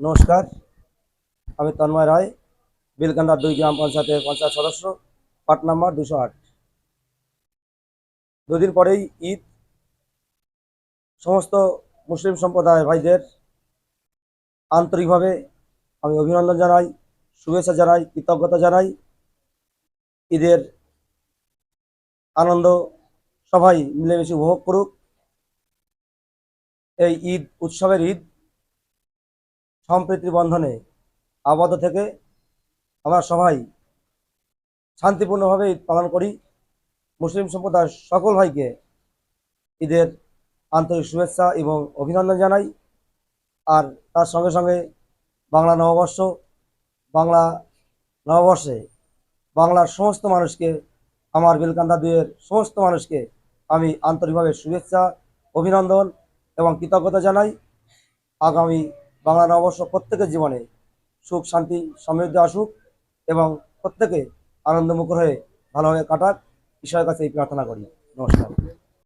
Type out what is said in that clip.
নমস্কার, আমি তন্ময় রায় বেলকান্দা দুই গ্রাম পঞ্চায়েতের পঞ্চায়েত সদস্য, পার্ট নাম্বার দুশো আট। দুদিন পরেই ঈদ, সমস্ত মুসলিম সম্প্রদায় ভাইদের আন্তরিকভাবে আমি অভিনন্দন জানাই, শুভেচ্ছা জানাই, কৃতজ্ঞতা জানাই। ঈদের আনন্দ সবাই মিলেমিশে উপভোগ করুক। এই ঈদ, উৎসবের ঈদ সম্প্রীতির বন্ধনে আবদ্ধ থেকে আমরা সবাই শান্তিপূর্ণভাবে ঈদ পালন করি। মুসলিম সম্প্রদায়ের সকল ভাইকে ঈদের আন্তরিক শুভেচ্ছা এবং অভিনন্দন জানাই। আর তার সঙ্গে সঙ্গে বাংলা নববর্ষ, বাংলা নববর্ষে বাংলার সমস্ত মানুষকে, আমার বেলকান্দা দুয়ের সমস্ত মানুষকে আমি আন্তরিকভাবে শুভেচ্ছা, অভিনন্দন এবং কৃতজ্ঞতা জানাই। আগামী বাংলা নববর্ষ প্রত্যেকের জীবনে সুখ, শান্তি, সমৃদ্ধি আসুক এবং প্রত্যেকে আনন্দমুখর হয়ে ভালোভাবে কাটাক। ঈশ্বরের কাছে এই প্রার্থনা করি। নমস্কার।